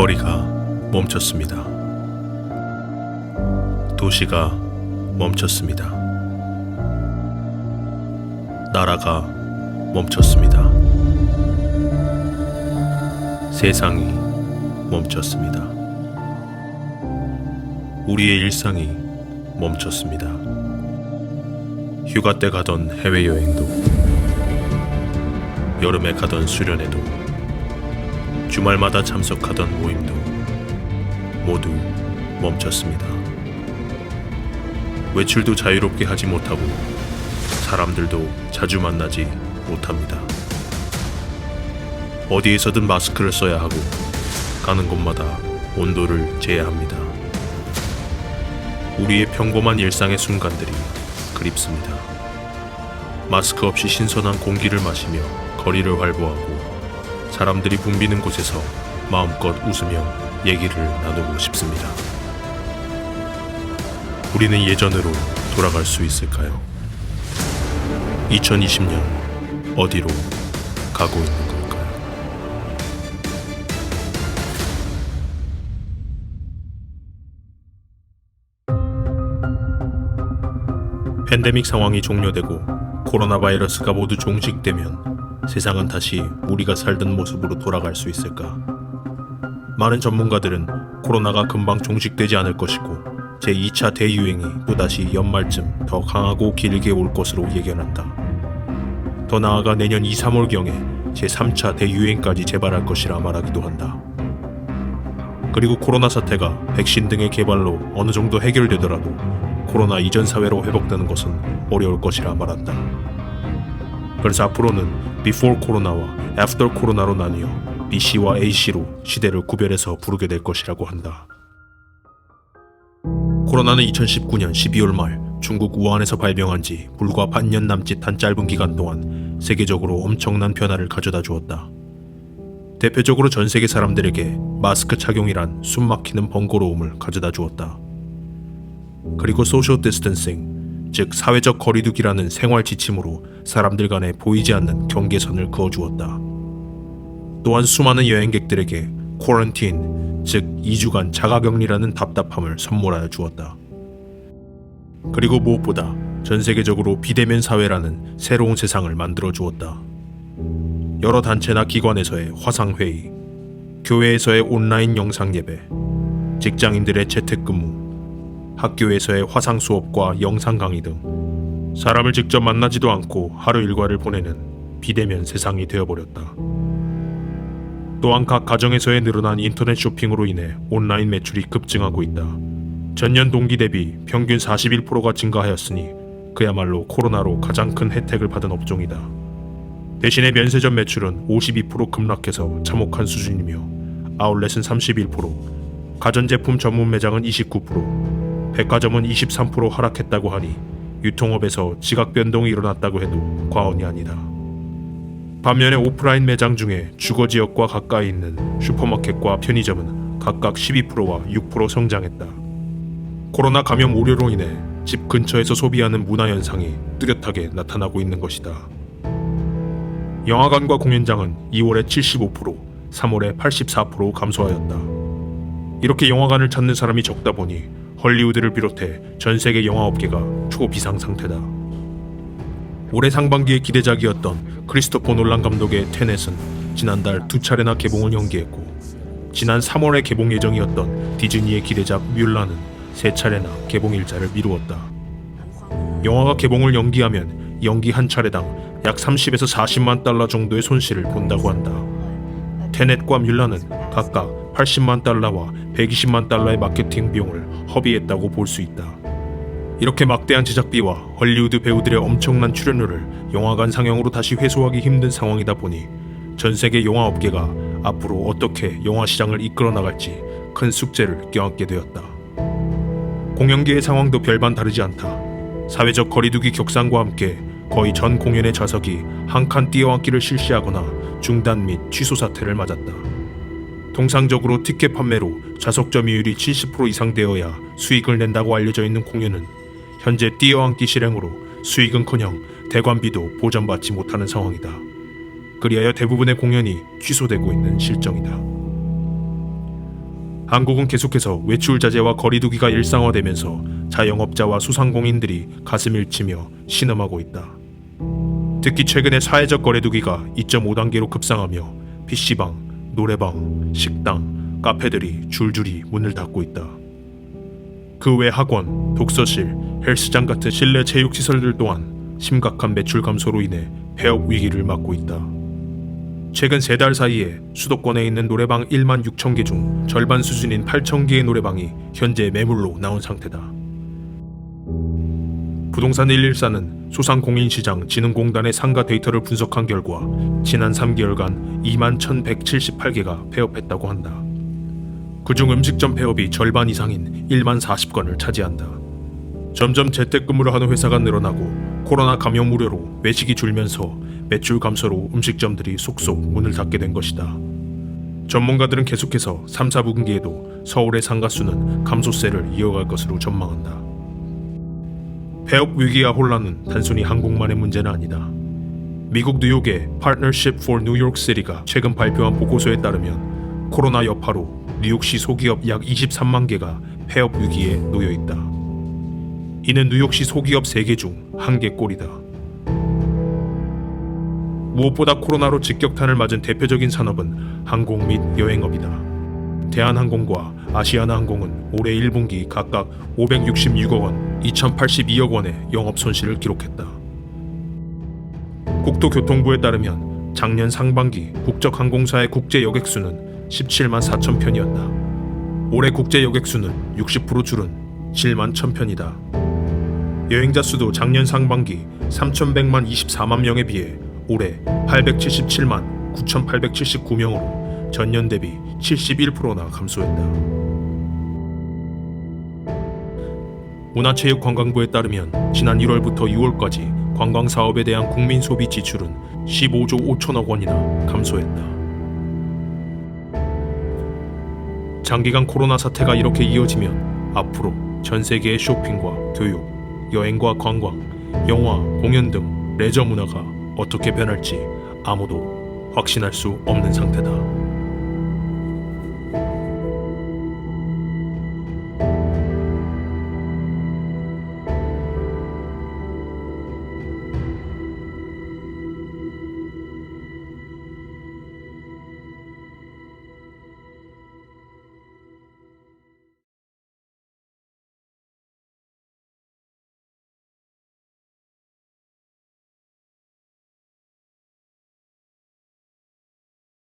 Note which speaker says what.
Speaker 1: 거리가 멈췄습니다. 도시가 멈췄습니다. 나라가 멈췄습니다. 세상이 멈췄습니다. 우리의 일상이 멈췄습니다. 휴가 때 가던 해외여행도, 여름에 가던 수련회도, 주말마다 참석하던 모임도 모두 멈췄습니다. 외출도 자유롭게 하지 못하고 사람들도 자주 만나지 못합니다. 어디에서든 마스크를 써야 하고 가는 곳마다 온도를 재야 합니다. 우리의 평범한 일상의 순간들이 그립습니다. 마스크 없이 신선한 공기를 마시며 거리를 활보하고 사람들이 붐비는 곳에서 마음껏 웃으며 얘기를 나누고 싶습니다. 우리는 예전으로 돌아갈 수 있을까요? 2020년 어디로 가고 있는 걸까요? 팬데믹 상황이 종료되고 코로나 바이러스가 모두 종식되면 세상은 다시 우리가 살던 모습으로 돌아갈 수 있을까? 많은 전문가들은 코로나가 금방 종식되지 않을 것이고 제2차 대유행이 또다시 연말쯤 더 강하고 길게 올 것으로 예견한다. 더 나아가 내년 2, 3월경에 제3차 대유행까지 재발할 것이라 말하기도 한다. 그리고 코로나 사태가 백신 등의 개발로 어느 정도 해결되더라도 코로나 이전 사회로 회복되는 것은 어려울 것이라 말한다. 그래서 앞으로는 before 코로나와 after 코로나로 나뉘어 BC와 AC로 시대를 구별해서 부르게 될 것이라고 한다. 코로나는 2019년 12월 말 중국 우한에서 발병한 지 불과 반년 남짓한 짧은 기간 동안 세계적으로 엄청난 변화를 가져다 주었다. 대표적으로 전 세계 사람들에게 마스크 착용이란 숨 막히는 번거로움을 가져다 주었다. 그리고 소셜 디스턴싱, 즉 사회적 거리두기라는 생활 지침으로 사람들 간에 보이지 않는 경계선을 그어 주었다. 또한 수많은 여행객들에게 쿼런틴, 즉 2주간 자가격리라는 답답함을 선물하여 주었다. 그리고 무엇보다 전 세계적으로 비대면 사회라는 새로운 세상을 만들어 주었다. 여러 단체나 기관에서의 화상회의, 교회에서의 온라인 영상 예배, 직장인들의 재택근무, 학교에서의 화상 수업과 영상 강의 등 사람을 직접 만나지도 않고 하루 일과를 보내는 비대면 세상이 되어버렸다. 또한 각 가정에서의 늘어난 인터넷 쇼핑으로 인해 온라인 매출이 급증하고 있다. 전년 동기 대비 평균 41%가 증가하였으니 그야말로 코로나로 가장 큰 혜택을 받은 업종이다. 대신에 면세점 매출은 52% 급락해서 참혹한 수준이며 아울렛은 31%, 가전제품 전문 매장은 29%, 백화점은 23% 하락했다고 하니 유통업에서 지각 변동이 일어났다고 해도 과언이 아니다. 반면에 오프라인 매장 중에 주거 지역과 가까이 있는 슈퍼마켓과 편의점은 각각 12%와 6% 성장했다. 코로나 감염 우려로 인해 집 근처에서 소비하는 문화 현상이 뚜렷하게 나타나고 있는 것이다. 영화관과 공연장은 2월에 75%, 3월에 84% 감소하였다. 이렇게 영화관을 찾는 사람이 적다 보니 헐리우드를 비롯해 전 세계 영화 업계가 초비상 상태다. 올해 상반기에 기대작이었던 크리스토퍼 놀란 감독의 테넷은 지난달 두 차례나 개봉을 연기했고 지난 3월에 개봉 예정이었던 디즈니의 기대작 뮬라는 세 차례나 개봉 일자를 미루었다. 영화가 개봉을 연기하면 연기 한 차례당 약 30에서 40만 달러 정도의 손실을 본다고 한다. 테넷과 뮬라는 각각 80만 달러와 120만 달러의 마케팅 비용을 허비했다고 볼 수 있다. 이렇게 막대한 제작비와 헐리우드 배우들의 엄청난 출연료를 영화관 상영으로 다시 회수하기 힘든 상황이다 보니 전 세계 영화 업계가 앞으로 어떻게 영화 시장을 이끌어 나갈지 큰 숙제를 껴안게 되었다. 공연계의 상황도 별반 다르지 않다. 사회적 거리두기 격상과 함께 거의 전 공연의 좌석이 한칸 띄어앉기를 실시하거나 중단 및 취소 사태를 맞았다. 통상적으로 티켓 판매로 좌석 점유율이 70% 이상 되어야 수익을 낸다고 알려져 있는 공연은 현재 띄어앉기 실행으로 수익은커녕 대관비도 보전받지 못하는 상황이다. 그리하여 대부분의 공연이 취소되고 있는 실정이다. 한국은 계속해서 외출 자제와 거리두기가 일상화되면서 자영업자와 소상공인들이 가슴 일치며 신음하고 있다. 특히 최근에 사회적 거리두기가 2.5단계로 급상하며 PC방, 노래방, 식당, 카페들이 줄줄이 문을 닫고 있다. 그 외 학원, 독서실, 헬스장 같은 실내 체육 시설들 또한 심각한 매출 감소로 인해 폐업 위기를 맞고 있다. 최근 세 달 사이에 수도권에 있는 노래방 1만 6천 개 중 절반 수준인 8천 개의 노래방이 현재 매물로 나온 상태다. 부동산 114는 소상공인시장 진흥공단의 상가 데이터를 분석한 결과 지난 3개월간 2만 1,178개가 폐업했다고 한다. 그중 음식점 폐업이 절반 이상인 1만 40건을 차지한다. 점점 재택근무를 하는 회사가 늘어나고 코로나 감염 우려로 외식이 줄면서 매출 감소로 음식점들이 속속 문을 닫게 된 것이다. 전문가들은 계속해서 3, 4분기에도 서울의 상가 수는 감소세를 이어갈 것으로 전망한다. 폐업 위기와 혼란은 단순히 한국만의 문제는 아니다. 미국 뉴욕의 Partnership for New York City가 최근 발표한 보고서에 따르면 코로나 여파로 뉴욕시 소기업 약 23만 개가 폐업 위기에 놓여 있다. 이는 뉴욕시 소기업 3개 중 1개 꼴이다. 무엇보다 코로나로 직격탄을 맞은 대표적인 산업은 항공 및 여행업이다. 대한항공과 아시아나항공은 올해 1분기 각각 566억 원, 2,082억 원의 영업 손실을 기록했다. 국토교통부에 따르면 작년 상반기 국적항공사의 국제 여객수는 17만 4천 편이었다. 올해 국제 여객수는 60% 줄은 7만 1천 편이다. 여행자 수도 작년 상반기 3,100만 24만 명에 비해 올해 877만 9,879명으로 전년 대비 71%나 감소했다. 문화체육관광부에 따르면 지난 1월부터 6월까지 관광 사업에 대한 국민 소비 지출은 15조 5천억 원이나 감소했다. 장기간 코로나 사태가 이렇게 이어지면 앞으로 전 세계의 쇼핑과 교육, 여행과 관광, 영화, 공연 등 레저 문화가 어떻게 변할지 아무도 확신할 수 없는 상태다.